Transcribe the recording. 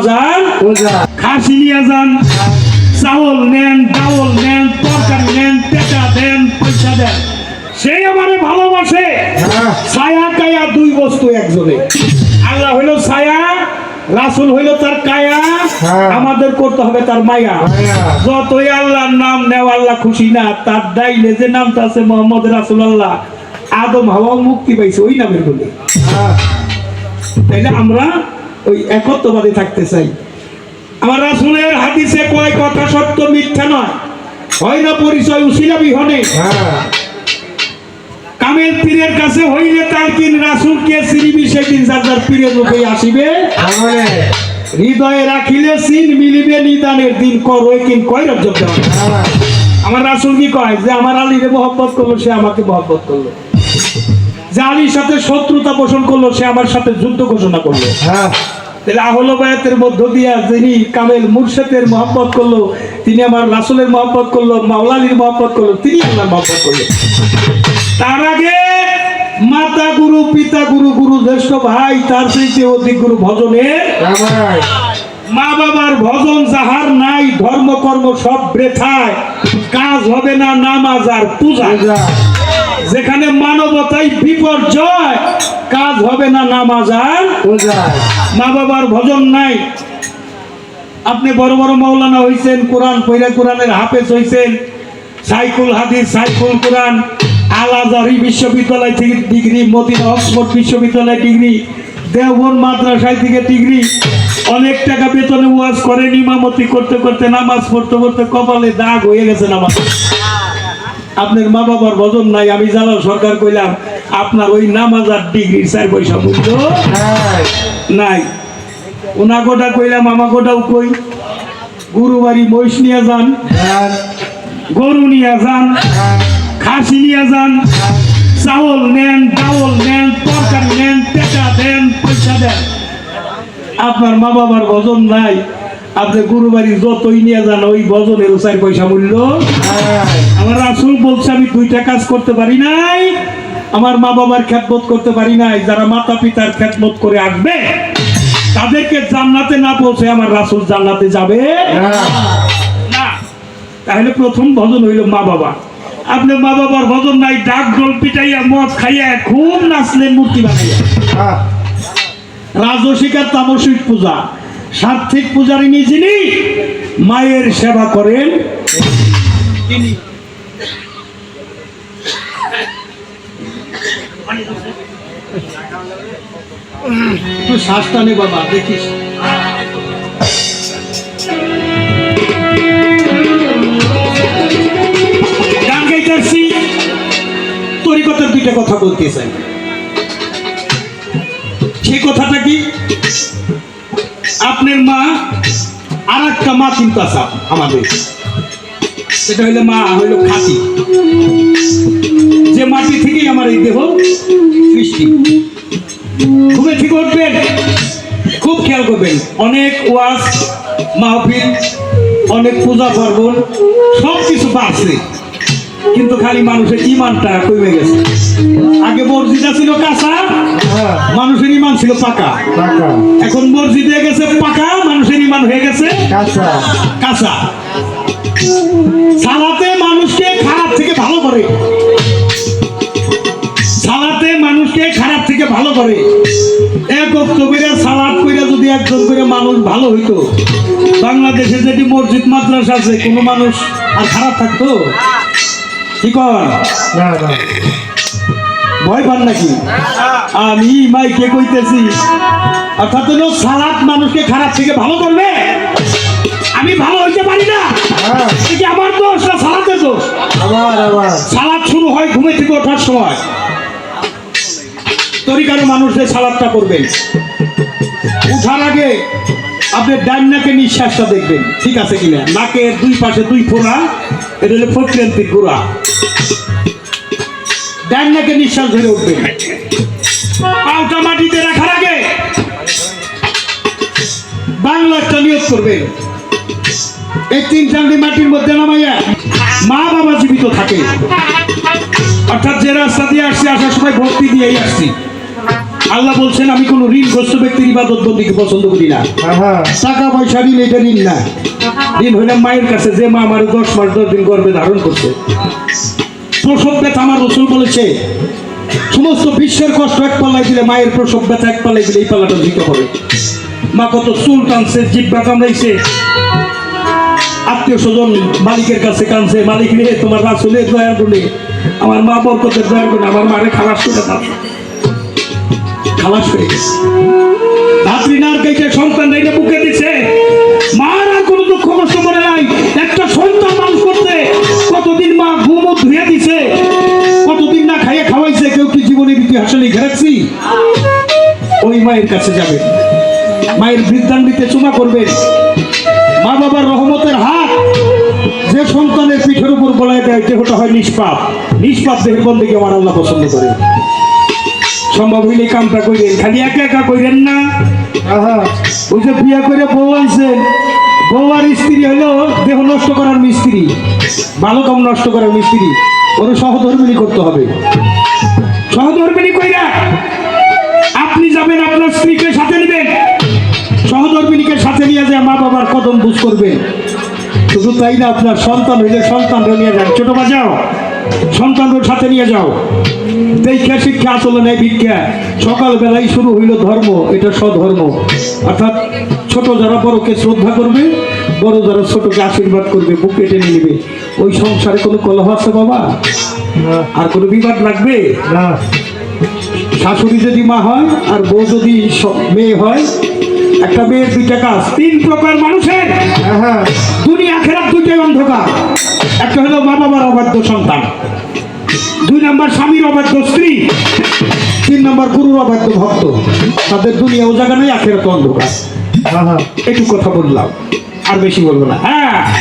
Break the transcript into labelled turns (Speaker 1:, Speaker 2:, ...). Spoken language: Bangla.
Speaker 1: পূজা
Speaker 2: খাসি নিয়ে যান। চাউল নেন ডাউল নেন তরকারি নেন পেটা দেন পয়সা দেন। সেই আমারে ভালোবাসে।
Speaker 1: হ্যাঁ।
Speaker 2: ছায়া কায়া দুই বস্তু একজনে। আল্লাহ হইল ছায়া রাসুল হইল তার কায়া।
Speaker 1: হ্যাঁ।
Speaker 2: আমাদের করতে হবে তার মায়া।
Speaker 1: মায়া।
Speaker 2: যতই আল্লাহর নাম নেও আল্লাহ খুশি না তার ডাইলে যে নামটা আছে মোহাম্মদ রাসুল আল্লাহ আদম হাওয়া মুক্তি পাইছে ওই নামের বলে।
Speaker 1: হ্যাঁ।
Speaker 2: তাইলে আমরা ওই একত্ববাদী থাকতে চাই। আমার রাসুলের হাদিসে কয় কথা সত্য মিথ্যা নয়। হয় না পরিচয় উশিলা বিহনে?
Speaker 1: হ্যাঁ।
Speaker 2: কামেল পীরের কাছে হইলে তার কিন রাসুল কে সিরিবি সেদিন যার যার পীরের রূপে আসিবে? হৃদয়ে রাখিলে সিন মিলিবে নিদানের দিন করো কিন কয় দেওয়া
Speaker 1: হ্যাঁ।
Speaker 2: আমার রাসুল কি কয়? যে আমার আলীরে মহব্বত করল সে আমাকে মহব্বত করল। যে আলীর সাথে শত্রুতা পোষণ করল সে আমার সাথে যুদ্ধ ঘোষণা করল।
Speaker 1: হ্যাঁ।
Speaker 2: তাহলে আহল বায়াতের মধ্য দিয়া যিনি কামেল মুর্শেদের মহব্বত করল তিনি আমার রাসুলের মহব্বত করল মাওলালির মহব্বত করল তিনি আল্লাহ মহব্বত করল। তার আগে মাতা গুরু পিতা গুরু গুরু জ্যেষ্ঠ ভাই তার চাইতে অধিক গুরু ভজনের
Speaker 1: রামায়
Speaker 2: মা বাবার ভজন যাহার নাই ধর্ম কর্ম সব বৃথায়। কাজ হবে না নামাজ আর পূজা। যেখানে মানবতাই বিপর্যয় কাজ হবে না নামাজ আর মা বাবার ভজন নাই। আপনি বড় বড় মৌলানা হইছেন কোরআন পৈরা কোরআনের হাফেজ হইছেন সাইকুল হাদিস সাইকুল কোরআন আল আজহারি বিশ্ববিদ্যালয় থেকে ডিগ্রি মদিনা অক্সফোর্ড বিশ্ববিদ্যালয় ডিগ্রি দেওবন মাদ্রাসায় থেকে ডিগ্রি অনেক টাকা বেতনে ওয়াজ করেন ইমামতি করতে করতে নামাজ পড়তে পড়তে কপালে দাগ হয়ে গেছে নামাজ। আপনার মা বাবার ভজন নাই আমি জানাল সরকার কইলাম আপনার ওই নামাজ আর ডিগ্রি চার পয়সা মূল্য
Speaker 1: হ্যাঁ
Speaker 2: নাই। ওনা গোটা কইলাম আমা গোটাও কই। গুরু বাড়ি মহিষ নিয়ে যান
Speaker 1: হ্যাঁ।
Speaker 2: গরু নিয়ে যান খাসি নিয়ে যান চাউল নেন ডাউল নেন তরকারি নেন পেটা দেন পয়সা দেন। আপনার মা বাবার ভজন নাই আপনি গুরু বাড়ি যতই নিয়ে যান ওই ভজনের চার পয়সা মূল্য।
Speaker 1: হ্যাঁ
Speaker 2: আমার রাসুল বলছে আমি দুইটা কাজ করতে পারি নাই আমার মা বাবার খ্যাতমত করতে পারি নাই যারা মাতা পিতার খ্যাতমত করে আসবে তাদেরকে জান্নাতে না পৌঁছে আমার রাসুল জান্নাতে যাবে না। তাহলে প্রথম ভজন হইল মা বাবা। আপনি মা বাবার ভজন নাই ডাক ডোল পিটাইয়া মদ খাইয়া খুব নাচলেন মূর্তি বানাইয়া।
Speaker 1: হ্যাঁ।
Speaker 2: রাজসিকার তামসিক পূজা। সার্থিক পূজারিনী যিনি মায়ের সেবা করেন তিনি। টানে বাবা, দেখিস। গান দুইটা কথা বলতে চাই। সেই কথাটা কি? আপনার মা আর একটা মা আছে আমাদের। সেটা হইল মা হইল খাঁটি। যে মাটি থেকেই আমার এই দেহ সৃষ্টি। ঘুমে ঠিক উঠবেন খুব খেয়াল করবেন। অনেক ওয়াজ মাহফিল অনেক পূজা পার্বণ সব কিছু বাড়ছে কিন্তু খালি মানুষের ইমানটা কমে গেছে। আগে মসজিদা ছিল কাঁচা
Speaker 1: হ্যাঁ।
Speaker 2: মানুষের ইমান ছিল পাকা। এখন মসজিদে গেছে পাকা মানুষের ইমান হয়ে গেছে
Speaker 1: কাঁচা।
Speaker 2: কাঁচা। সালাতে মানুষকে খারাপ থেকে ভালো করে। সালাতে মানুষকে খারাপ থেকে ভালো করে। এক অক্টোবরে সালাদ করে যদি একজন করে মানুষ ভালো হইতো বাংলাদেশে যেটি মসজিদ মাদ্রাসা আছে কোনো মানুষ আর খারাপ থাকতো? কি কর ভয় পান নাকি? আমি মাইকে কইতেছি অর্থাৎ সালাদ মানুষকে খারাপ থেকে ভালো করবে? আমি ভালো হইতে পারি না।
Speaker 1: হ্যাঁ।
Speaker 2: এটা আমার দোষ না সালাদের দোষ? সালাদ শুরু হয় ঘুমে থেকে ওঠার সময়। তরিকার মানুষদের সালাদটা করবেন। উঠার আগে আপনি ডান নাকে নিঃশ্বাসটা দেখবেন। ঠিক আছে কিনা? নাকের দুই পাশে দুই ফোড়া। এটা হলো ফোটক্রান্তির গোড়া। ডান নাকে নিঃশ্বাস ধরে উঠবেন। পাউটা মাটিতে রাখার আগে বাংলা একটা নিয়োগ করবেন। এই তিন চান্দি মাটির মধ্যে নামাইয়া মা বাবা জীবিত থাকে। অর্থাৎ যে রাস্তা দিয়ে আসছি আসার সময় ভক্তি দিয়েই আসছি। আল্লাহ বলছেন আমি কোনো ঋণগ্রস্ত ব্যক্তির ইবাদত বন্দীকে পছন্দ করি না। টাকা পয়সা ঋণ এটা ঋণ না। ঋণ হইলাম মায়ের কাছে যে মা আমার দশ মাস দশ দিন গর্বে ধারণ করছে। প্রসব ব্যথা আমার রসুল বলেছে সমস্ত বিশ্বের কষ্ট এক পাল্লায় দিলে মায়ের প্রসব ব্যথা এক পাল্লায় দিলে এই পাল্লাটা দিতে হবে মা কত চুল টানছে জিব্বা কামড়াইছে। আত্মীয় স্বজন মালিকের কাছে কানছে মালিক রে, তোমার রাসুলের দয়ার গুণে আমার মা বরকতের দয়ার গুণে আমার মারে খালাস করে দাও। খালাস হয়ে গেছে। ধাত্রী নার সন্তান রেখে বুকে দিছে। মার আর কোনো দুঃখ কষ্ট করে নাই। একটা সন্তান মানুষ করতে কতদিন মা ঘুমো ধুয়ে দিছে, কতদিন না খাইয়ে খাওয়াইছে, কেউ কি জীবনের ইতিহাসে লিখে রাখছি? ওই মায়ের কাছে যাবেন মায়ের বৃদ্ধাঙ্গিতে চুমা করবেন মা বাবার রহমতের হাত যে সন্তানের পিঠের উপর বলায় দেয় দেহটা হয় নিষ্পাপ। নিষ্পাপ দেহের বন্ধুকে আমার আল্লাহ পছন্দ করে। সম্ভব হইলে কামটা কইলেন খালি একা একা কইলেন না। ওই যে বিয়া করে বউ আনছেন বউ আর স্ত্রী হলো দেহ নষ্ট করার মিস্ত্রি। ভালো কাম নষ্ট করার মিস্ত্রি। ওর সহধর্মিনী করতে হবে। সহধর্মিনী কইরা তাই না আপনার সন্তান হইলে সন্তানরা নিয়ে যান। ছোট বাজাও সন্তানদের সাথে নিয়ে যাও। দীক্ষা শিক্ষা আসলে নেই ভিক্ষা। সকালবেলায় শুরু হইল ধর্ম। এটা সধর্ম অর্থাৎ ছোট যারা বড়কে শ্রদ্ধা করবে বড় যারা ছোটকে আশীর্বাদ করবে বুকে টেনে নেবে। ওই সংসারে কোনো কলহ আছে বাবা? আর কোনো বিবাদ লাগবে?
Speaker 1: না।
Speaker 2: শাশুড়ি যদি মা হয় আর বউ যদি মেয়ে হয় একটা মেয়ের দুইটা কাজ। তিন প্রকার মানুষের। দুনিয়া খেলার দুইটাই অন্ধকার। একটা হলো মা বাবার অবাধ্য সন্তান। দুই নম্বর স্বামীর অবাধ্য স্ত্রী। তিন নম্বর গুরুর অবাধ্য ভক্ত। তাদের দুনিয়া ও জায়গা নেই আখেরাত অন্ধকার। একটু কথা বললাম আর বেশি বলব না। হ্যাঁ।